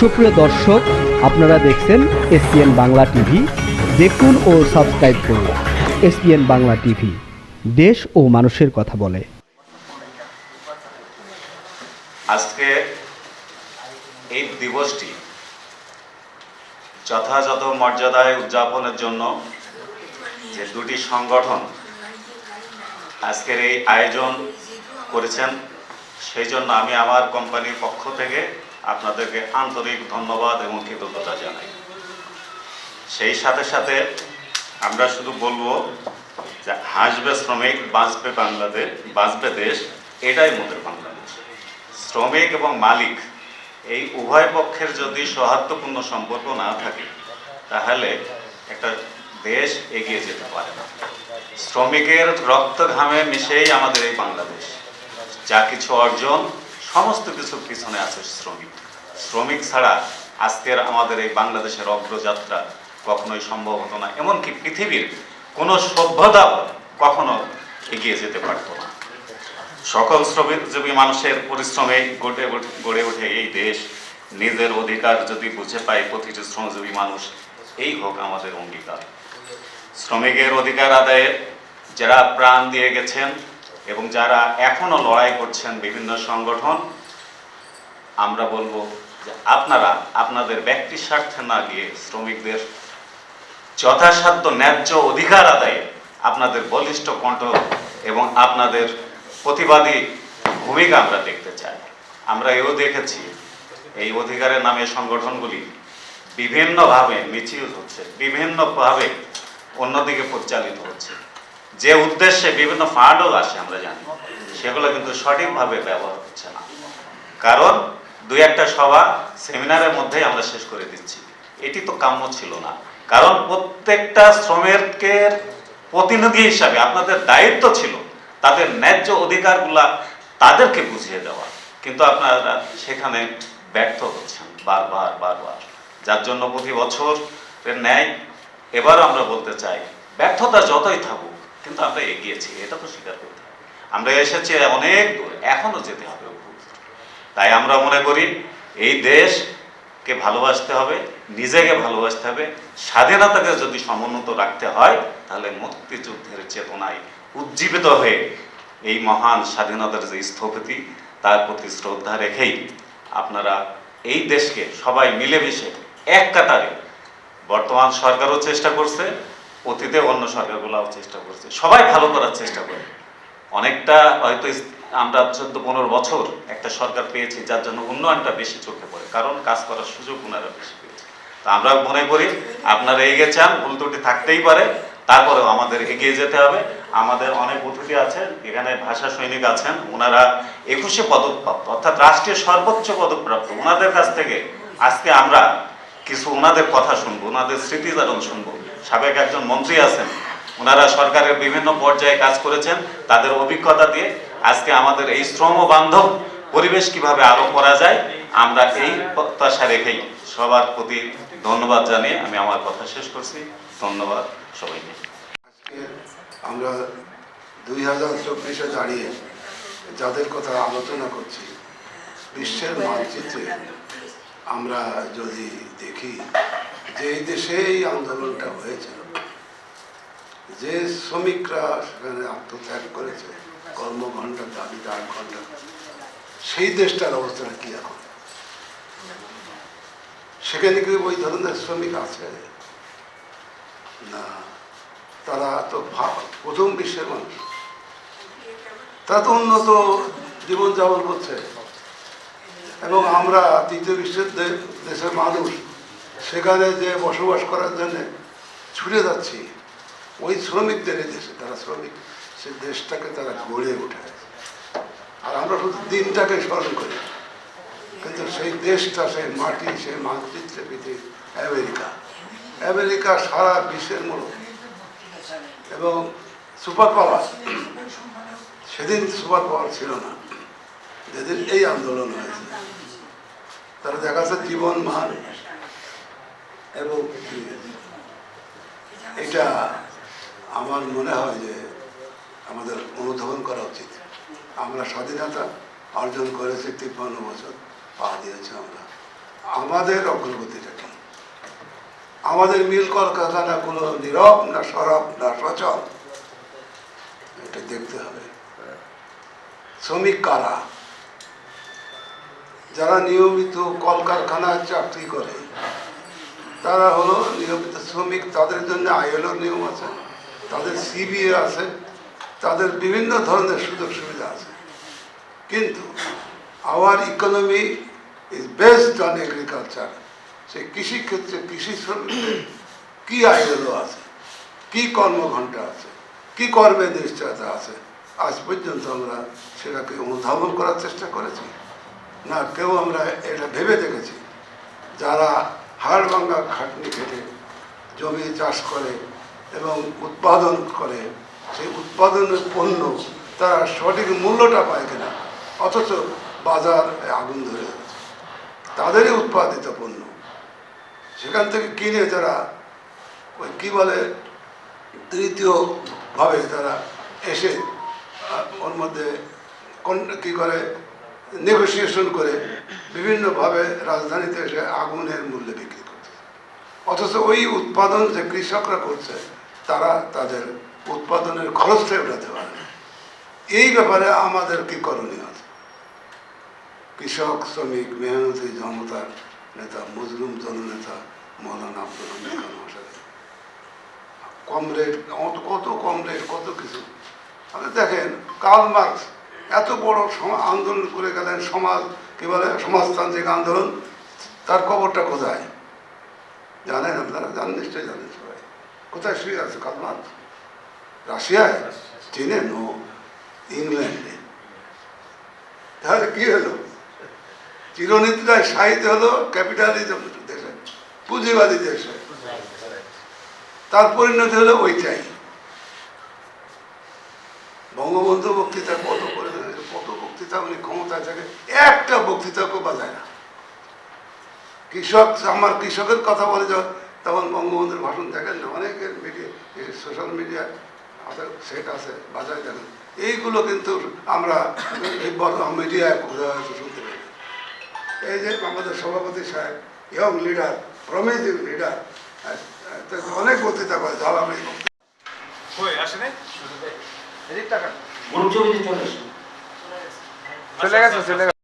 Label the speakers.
Speaker 1: সুপ্রিয় দর্শক, আপনারা দেখছেন এসপিএন বাংলা টিভি। দেখুন ও সাবস্ক্রাইব করুন এসপিএন বাংলা টিভি। দেশ ও মানুষের কথা বলে।
Speaker 2: আজকে এই দিবসটি যথাযথ মর্যাদায় উদযাপনের জন্য যে দুটি সংগঠন আজকের এই আয়োজন করেছেন, সেই জন্য আমি আমার কোম্পানির পক্ষ থেকে আপনাদেরকে আন্তরিক ধন্যবাদ এবং কৃতজ্ঞতা জানাই। সেই সাথে সাথে আমরা শুধু বলব যে হাসবে শ্রমিক, বাঁচবে বাংলাদেশ বাঁচবে দেশ, এটাই মোদের বাংলাদেশ। শ্রমিক এবং মালিক, এই উভয় পক্ষের যদি সৌহার্দ্যপূর্ণ সম্পর্ক না থাকে, তাহলে একটা দেশ এগিয়ে যেতে পারে না। শ্রমিকের রক্ত ঘামে মিশেই আমাদের এই বাংলাদেশ। যা কিছু অর্জন সমস্ত কিছুর পিছনে আছে শ্রমিক। শ্রমিক ছাড়া আজকের আমাদের এই বাংলাদেশের অগ্রযাত্রা কখনোই সম্ভব হতো না। এমনকি পৃথিবীর কোনো সভ্যতা কখনো এগিয়ে যেতে পারতো না। সকল শ্রমিকজীবী মানুষের পরিশ্রমে গড়ে গড়ে ওঠে এই দেশ। নিজের অধিকার যদি বুঝে পায় প্রতিটি শ্রমজীবী মানুষ, এই হোক আমাদের অঙ্গীকার। শ্রমিকের অধিকার আদায়ে যারা প্রাণ দিয়ে গেছেন এবং যারা এখনও লড়াই করছেন বিভিন্ন সংগঠন, আমরা বলব যে আপনারা আপনাদের ব্যক্তি স্বার্থে না গিয়ে শ্রমিকদের যথাসাধ্য ন্যায্য অধিকার আদায়ে আপনাদের বলিষ্ঠ কণ্ঠ এবং আপনাদের প্রতিবাদী ভূমিকা আমরা দেখতে চাই। আমরা এও দেখেছি এই অধিকারের নামে সংগঠনগুলি বিভিন্নভাবে মিসইউজ হচ্ছে, বিভিন্নভাবে অন্যদিকে পরিচালিত হচ্ছে। যে উদ্দেশ্যে বিভিন্ন ফান্ডও আসে, আমরা জানি। সেগুলো কিন্তু সঠিকভাবে ব্যবহার হচ্ছে না। কারণ দুই একটা সভা সেমিনারের মধ্যেই আমরা শেষ করে দিচ্ছি। এটি তো কাম্য ছিল না। কারণ প্রত্যেকটা শ্রমিকের প্রতিনিধি হিসাবে আপনাদের দায়িত্ব ছিল, তাদের ন্যায্য অধিকারগুলা তাদেরকে বুঝিয়ে দেওয়া। কিন্তু আপনারা সেখানে ব্যর্থ হচ্ছেন, বারবার বারবার। যার জন্য প্রতি বছর ন্যায় এবার আমরা বলতে চাই, ব্যর্থতা যতই থাকুক কিন্তু আমরা এগিয়েছি, এটা তো স্বীকার করতে হবে। আমরা এসেছি অনেক দূর এখনও যেতে হবে তাই আমরা মনে করি, এই দেশকে ভালোবাসতে হবে, নিজেকে ভালোবাসতে হবে, স্বাধীনতাকে যদি সমুন্নত রাখতে হয়, তাহলে মুক্তিযুদ্ধের চেতনায় উজ্জীবিত হয়ে এই মহান স্বাধীনতার যে স্থপতি, তার প্রতি শ্রদ্ধা রেখেই আপনারা এই দেশকে সবাই মিলেমিশে এক কাতারে, বর্তমান সরকারও চেষ্টা করছে অতীতে অন্য সরকারগুলোও চেষ্টা করছে। সবাই ভালো করার চেষ্টা করে। অনেকটা হয়তো আমরা চোদ্দ পনেরো বছর একটা সরকার পেয়েছি, যার জন্য উন্নয়নটা বেশি চোখে পড়ে। কারণ কাজ করার সুযোগ ওনারা বেশি পেয়েছে। তা আমরা মনে করি, আপনারা এগিয়ে চান, ভুল ত্রুটি থাকতেই পারে, তারপরেও আমাদের এগিয়ে যেতে হবে। আমাদের অনেক অতিথি আছেন এখানে ভাষা সৈনিক আছেন, ওনারা একুশে পদকপ্রাপ্ত, অর্থাৎ রাষ্ট্রীয় সর্বোচ্চ পদকপ্রাপ্ত। ওনাদের কাছ থেকে আজকে আমরা কিছু ওনাদের কথা শুনব, ওনাদের স্মৃতিচারণ শুনব। সাবেক একজন মন্ত্রী আছেন ওনারা সরকারের বিভিন্ন পর্যায়ে কাজ করেছেন, তাদের অভিজ্ঞতা দিয়ে আজকে আমাদের এই শ্রম বান্ধব পরিবেশ কীভাবে আরও করা যায়, আমরা এই প্রত্যাশা রেখেই সবার প্রতি ধন্যবাদ জানিয়ে আমি আমার কথা শেষ করছি। ধন্যবাদ সবাইকে।
Speaker 3: আমরা দুই হাজার চব্বিশে দাঁড়িয়ে যাদের কথা আলোচনা করছি, বিশ্বের মানচিত্রে আমরা যদি দেখি যে এই দেশে এই আন্দোলনটা হয়েছিল, যে শ্রমিকরা সেখানে আত্মত্যাগ করেছে কর্মঘণ্টার দাবিতে আট ঘণ্টা সেই দেশটার অবস্থাটা কি এখন? সেখানে কি ওই ধরনের শ্রমিক আছে? না, তারা তো প্রথম বিশ্বের মানুষ। তারা তো উন্নত জীবনযাপন করছে। এবং আমরা তৃতীয় বিশ্বের দেশের মানুষ। সেখানে যে বসবাস করার জন্য ছুটে যাচ্ছি, ওই শ্রমিকদের দেশে তারা শ্রমিক, সে দেশটাকে তারা গড়ে ওঠায় আর আমরা শুধু দিনটাকে স্মরণ করি, কিন্তু সেই দেশটা, সেই মাটি, সেই মানচিত্রে পৃথিবী আমেরিকা। আমেরিকা সারা বিশ্বের মূলক এবং সুপার পাওয়ার, সেদিন সুপার পাওয়ার ছিল না, যেদিন এই আন্দোলন হয়েছে। তারা দেখা যাচ্ছে জীবন মান এবং এটা আমার মনে হয় যে আমাদের অনুধাবন করা উচিত। আমরা স্বাধীনতা অর্জন করেছি তিপ্পান্ন বছর পা দিয়েছি আমরা। আমাদের অগ্রগতিটা কি? আমাদের মিল কলকারখানাগুলো নীরব না সরব না সচল, এটা দেখতে হবে। শ্রমিক কারা? যারা নিয়মিত কলকারখানায় চাকরি করে তারা হলো নিয়মিত শ্রমিক, তাদের জন্য আইএলও নিয়ম আছে, তাদের সিবিএ আছে, তাদের বিভিন্ন ধরনের সুযোগ সুবিধা আছে। কিন্তু our economy is based on agriculture সেই কৃষিক্ষেত্রে কৃষি শ্রমিকদের কী আইএলও আছে, কি কর্মঘণ্টা আছে, কি কর্মের নিশ্চয়তা আছে, আজ পর্যন্ত আমরা সেটাকে অনুধাবন করার চেষ্টা করেছি। না, কেউ আমরা এটা ভেবে দেখেছি। যারা হাড় ভাঙ্গা খাটনি খেটে জমি চাষ করে এবং উৎপাদন করে, সেই উৎপাদনের পণ্য তারা সঠিক মূল্যটা পায় কিনা, অথচ বাজার আগুন ধরে যাচ্ছে তাদেরই উৎপাদিত পণ্য। সেখান থেকে কিনে তারা ওই কী বলে, তৃতীয়ভাবে তারা এসে ওর মধ্যে কোন- কি করে নেগোসিয়েশন করে বিভিন্নভাবে রাজধানীতে এসে আগুনের মূল্যে বিক্রি করছে। অথচ ওই উৎপাদন যে কৃষকরা করছে, তারা তাদের উৎপাদনের খরচটাই উঠাতে পারে। এই ব্যাপারে আমাদের কি করণীয় আছে? কৃষক, শ্রমিক, মেহনতি জনতার নেতা, মজলুম জননেতা মৌলানা আব্দুল কম রেট কত কম রেট কত কিছু। আপনি দেখেন, কার্ল মার্কস এত বড় আন্দোলন করে গেলেন সমাজ, কি বলে, সমাজতান্ত্রিক আন্দোলন, তার কবরটা কোথায়? জানেন আপনারা? জান নিশ্চয়ই জানেন সবাই। কোথায় শুয়ে আছে মার্কস রাশিয়ায়? চীনে? নো, ইংল্যান্ডে। তাহলে কি হলো? চিরনীতিটায় সাহিত্য হলো ক্যাপিটালিজম দেশে, পুঁজিবাদী দেশে। তার পরিণতি হলো ওইটাই। বঙ্গবন্ধু বক্তৃতা বক্তৃতা উনি ক্ষমতায় থাকে একটা বক্তৃতাকেও বাজায় না। কৃষক আমার কৃষকের কথা বলে যখন তখন বঙ্গবন্ধুর ভাষণ দেখেন না অনেকের মিডিয়া সোশ্যাল মিডিয়া সেট আছে বাজায় দেখেন। এইগুলো কিন্তু আমরা এই বড় মিডিয়ায় শুনতে পাই। এই যে আমাদের সভাপতি সাহেব ইয়ং লিডার প্রমিজিং লিডার অনেক বক্তৃতা করে
Speaker 4: ছবিতে চলে এসো।
Speaker 5: চলে ¿Solegas o Solegas?